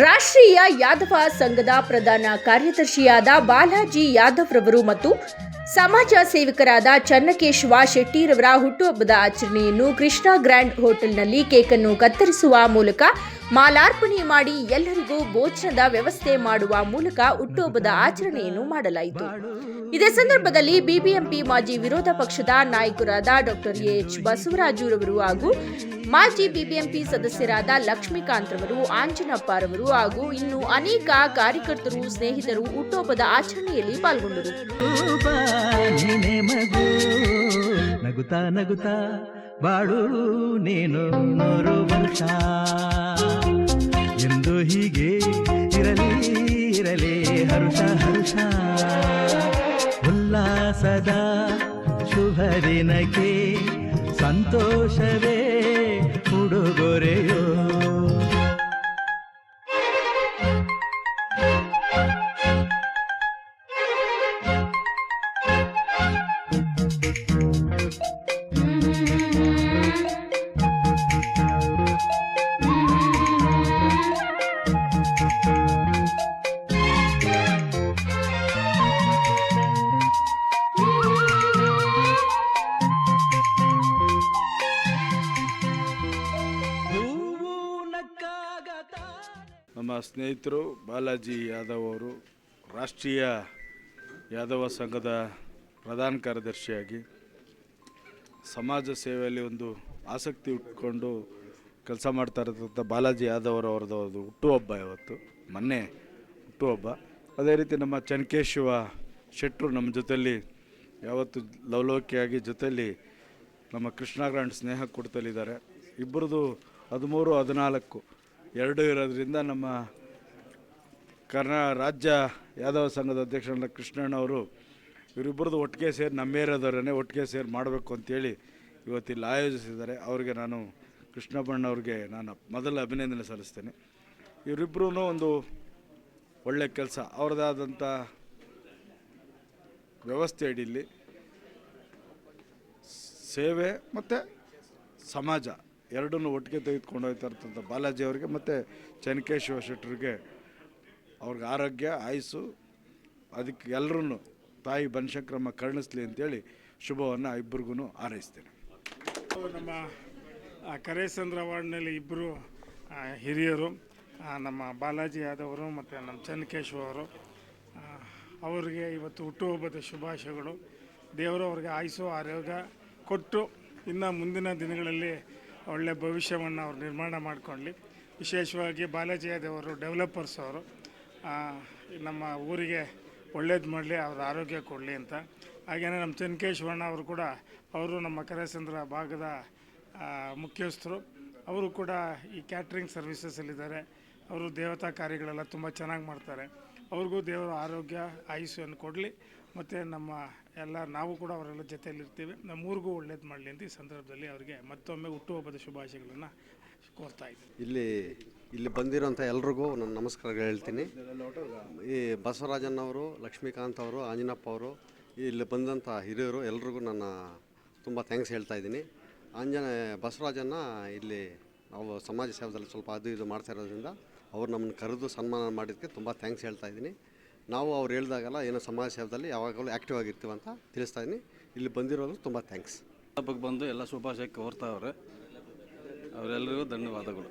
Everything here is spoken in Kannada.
ರಾಷ್ಟ್ರೀಯ ಯಾದವ ಸಂಘದ ಪ್ರಧಾನ ಕಾರ್ಯದರ್ಶಿಯಾದ ಬಾಲಾಜಿ ಯಾದವ್ ರವರು ಮತ್ತು ಸಮಾಜ ಸೇವಕರಾದ ಚನ್ನಕೇಶವ ಶೆಟ್ಟಿರವರ ಹುಟ್ಟುಹಬ್ಬದ ಆಚರಣೆಯನ್ನು ಕೃಷ್ಣ ಗ್ರ್ಯಾಂಡ್ ಹೋಟೆಲ್ನಲ್ಲಿ ಕೇಕನ್ನು ಕತ್ತರಿಸುವ ಮೂಲಕ ಮಾಲಾರ್ಪಣೆ ಮಾಡಿ ಎಲ್ಲರಿಗೂ ಭೋಜನದ ವ್ಯವಸ್ಥೆ ಮಾಡುವ ಮೂಲಕ ಹುಟ್ಟುಹಬ್ಬದ ಆಚರಣೆಯನ್ನು ಮಾಡಲಾಯಿತು. ಇದೇ ಸಂದರ್ಭದಲ್ಲಿ ಬಿಬಿಎಂಪಿ ಮಾಜಿ ವಿರೋಧ ಪಕ್ಷದ ನಾಯಕರಾದ ಡಾಕ್ಟರ್ ಎಚ್ ಬಸವರಾಜುರವರು ಹಾಗೂ ಮಾಜಿ ಬಿಬಿಎಂಪಿ ಸದಸ್ಯರಾದ ಲಕ್ಷ್ಮೀಕಾಂತ್ ರವರು ಆಂಜನಪ್ಪ ರವರು ಹಾಗೂ ಇನ್ನು ಅನೇಕ ಕಾರ್ಯಕರ್ತರು, ಸ್ನೇಹಿತರು ಹುಟ್ಟುಹಬ್ಬದ ಆಚರಣೆಯಲ್ಲಿ ಪಾಲ್ಗೊಂಡರು. ರೂಪ ನೀನೆ ಮಗು ನಗುತ್ತಾ ನಗುತ್ತಾ ಬಾಡು ನೀನು ನೂರು ವರ್ಷ ಎಂದು ಹೀಗೆ ಇರಲಿ ಇರಲಿ, ಹರುಷ ಹರುಷ. ಉಲ್ಲಾಸದ ಶುಭ ದಿನಕ್ಕೆ ಸಂತೋಷವೇ ನಮ್ಮ ಸ್ನೇಹಿತರು ಬಾಲಾಜಿ ಯಾದವ್ ಅವರು ರಾಷ್ಟ್ರೀಯ ಯಾದವ ಸಂಘದ ಪ್ರಧಾನ ಕಾರ್ಯದರ್ಶಿಯಾಗಿ ಸಮಾಜ ಸೇವೆಯಲ್ಲಿ ಒಂದು ಆಸಕ್ತಿ ಉಟ್ಕೊಂಡು ಕೆಲಸ ಮಾಡ್ತಾ ಇರತಕ್ಕಂಥ ಬಾಲಾಜಿ ಯಾದವ್ ಅವರದ್ದು ಹುಟ್ಟುಹಬ್ಬ ಇವತ್ತು ಮೊನ್ನೆ ಹುಟ್ಟುಹಬ್ಬ. ಅದೇ ರೀತಿ ನಮ್ಮ ಚನ್ಕೇಶವ ಶೆಟ್ಟರು ನಮ್ಮ ಜೊತೆಯಲ್ಲಿ ಯಾವತ್ತು ಲವಲೋಕಿಯಾಗಿ ಜೊತೆಯಲ್ಲಿ ನಮ್ಮ ಕೃಷ್ಣ ಗ್ರಾಂಡ್ ಸ್ನೇಹ ಕೊಡ್ತಲಿದ್ದಾರೆ ಇಬ್ಬರದು ಹದಿಮೂರು ಹದಿನಾಲ್ಕು ಎರಡು ಇರೋದ್ರಿಂದ ನಮ್ಮ ಕರ್ನಾ ರಾಜ್ಯ ಯಾದವ ಸಂಘದ ಅಧ್ಯಕ್ಷ ಕೃಷ್ಣಣ್ಣ ಅವರು ಇವರಿಬ್ಬರದ್ದು ಒಟ್ಟಿಗೆ ಸೇರಿ ನಮ್ಮ ಏರಿಯಾದವರೇ ಒಟ್ಟಿಗೆ ಸೇರಿ ಮಾಡಬೇಕು ಅಂತೇಳಿ ಇವತ್ತಿಲ್ಲಿ ಆಯೋಜಿಸಿದ್ದಾರೆ. ಅವರಿಗೆ ನಾನು ಕೃಷ್ಣ ಅವ್ರಿಗೆ ನಾನು ಮೊದಲ ಅಭಿನಂದನೆ ಸಲ್ಲಿಸ್ತೇನೆ. ಇವರಿಬ್ಬರೂ ಒಂದು ಒಳ್ಳೆ ಕೆಲಸ. ಅವ್ರದ್ದಾದಂಥ ವ್ಯವಸ್ಥೆ ಅಡಿಯಲ್ಲಿ ಸೇವೆ ಮತ್ತು ಸಮಾಜ. ಎರಡನ್ನೂ ಒಟ್ಟಿಗೆ ತೆಗೆದುಕೊಂಡು ಹೋಗ್ತಾ ಬಾಲಾಜಿ ಅವರಿಗೆ, ಮತ್ತು ಚನ್ಕೇಶ್ವರ ಶೆಟ್ಟರಿಗೆ. ಅವ್ರಿಗೆ ಆರೋಗ್ಯ, ಆಯುಸ್ಸು, ಅದಕ್ಕೆ ಎಲ್ಲರೂ ತಾಯಿ ಬನಶಂಕರಮ್ಮ ಕರುಣಿಸ್ಲಿ ಅಂತೇಳಿ ಶುಭವನ್ನು ಇಬ್ಬರಿಗೂ ಹಾರೈಸ್ತೇನೆ. ನಮ್ಮ ಕರೇಸಂದ್ರ ವಾರ್ಡ್ನಲ್ಲಿ ಇಬ್ಬರು ಹಿರಿಯರು ನಮ್ಮ ಬಾಲಾಜಿ ಯಾದವರು ಮತ್ತು ನಮ್ಮ ಚನ್ನಕೇಶವ ಅವರು. ಅವರಿಗೆ ಇವತ್ತು ಹುಟ್ಟುಹಬ್ಬದ ಶುಭಾಶಯಗಳು. ದೇವರು ಅವರಿಗೆ ಆಯುಸು ಆರೋಗ್ಯ ಕೊಟ್ಟು ಇನ್ನು ಮುಂದಿನ ದಿನಗಳಲ್ಲಿ ಒಳ್ಳೆಯ ಭವಿಷ್ಯವನ್ನು ಅವ್ರು ನಿರ್ಮಾಣ ಮಾಡಿಕೊಳ್ಳಿ. ವಿಶೇಷವಾಗಿ ಬಾಲಾಜಿ ಯಾದವರು ಡೆವಲಪರ್ಸ್ ಅವರು ನಮ್ಮ ಊರಿಗೆ ಒಳ್ಳೇದು ಮಾಡಲಿ, ಅವ್ರ ಆರೋಗ್ಯ ಕೊಡಲಿ ಅಂತ. ಹಾಗೆಯೇ ನಮ್ಮ ಚನ್ಕೇಶ್ವರಣ್ಣ ಅವರು ಕೂಡ, ಅವರು ನಮ್ಮ ಕರೇಸಂದ್ರ ಭಾಗದ ಮುಖ್ಯಸ್ಥರು. ಅವರು ಕೂಡ ಈ ಕ್ಯಾಟ್ರಿಂಗ್ ಸರ್ವಿಸಸ್ಸಲ್ಲಿದ್ದಾರೆ. ಅವರು ದೇವತಾ ಕಾರ್ಯಗಳೆಲ್ಲ ತುಂಬ ಚೆನ್ನಾಗಿ ಮಾಡ್ತಾರೆ. ಅವ್ರಿಗೂ ದೇವರ ಆರೋಗ್ಯ ಆಯುಷ್ಯನ್ನು ಕೊಡಲಿ. ಮತ್ತು ನಮ್ಮ ಎಲ್ಲ ನಾವು ಕೂಡ ಅವರೆಲ್ಲ ಜೊತೆಯಲ್ಲಿರ್ತೀವಿ. ನಮ್ಮೂರಿಗೂ ಒಳ್ಳೇದು ಮಾಡಲಿ ಅಂತ ಈ ಸಂದರ್ಭದಲ್ಲಿ ಅವರಿಗೆ ಮತ್ತೊಮ್ಮೆ ಹುಟ್ಟುಹಬ್ಬದ ಶುಭಾಶಯಗಳನ್ನು ಕೋರ್ತಾ ಇದ್ದೀನಿ. ಇಲ್ಲಿ ಇಲ್ಲಿ ಬಂದಿರೋಂಥ ಎಲ್ರಿಗೂ ನಾನು ನಮಸ್ಕಾರಗಳು ಹೇಳ್ತೀನಿ. ಈ ಬಸವರಾಜಣ್ಣವರು ಲಕ್ಷ್ಮೀಕಾಂತ್ ಅವರು, ಆಂಜನಪ್ಪ ಅವರು, ಇಲ್ಲಿ ಬಂದಂಥ ಹಿರಿಯರು ಎಲ್ರಿಗೂ ನನ್ನ ತುಂಬ ಥ್ಯಾಂಕ್ಸ್ ಹೇಳ್ತಾ ಇದ್ದೀನಿ. ಆಂಜನ, ಬಸವರಾಜನ್ನ ಇಲ್ಲಿ ನಾವು ಸಮಾಜ ಸೇವೆದಲ್ಲಿ ಸ್ವಲ್ಪ ಅದು ಇದು ಮಾಡ್ತಾ ಇರೋದ್ರಿಂದ ಅವ್ರು ನಮ್ಮನ್ನು ಕರೆದು ಸನ್ಮಾನ ಮಾಡಿದ್ದಕ್ಕೆ ತುಂಬ ಥ್ಯಾಂಕ್ಸ್ ಹೇಳ್ತಾ ಇದ್ದೀನಿ. ನಾವು ಅವ್ರು ಹೇಳಿದಾಗಲ್ಲ ಏನೋ ಸಮಾಜ ಸೇವೆದಲ್ಲಿ ಯಾವಾಗಲೂ ಆ್ಯಕ್ಟಿವ್ ಆಗಿರ್ತೀವಿ ಅಂತ ತಿಳಿಸ್ತಾ ಇದ್ದೀನಿ. ಇಲ್ಲಿ ಬಂದಿರೋದು ತುಂಬ ಥ್ಯಾಂಕ್ಸ್. ಹಬ್ಬಕ್ಕೆ ಬಂದು ಎಲ್ಲ ಶುಭಾಶಯ ಕೋರ್ತಾವ್ರೆ ಅವರೆಲ್ಲರಿಗೂ ಧನ್ಯವಾದಗಳು.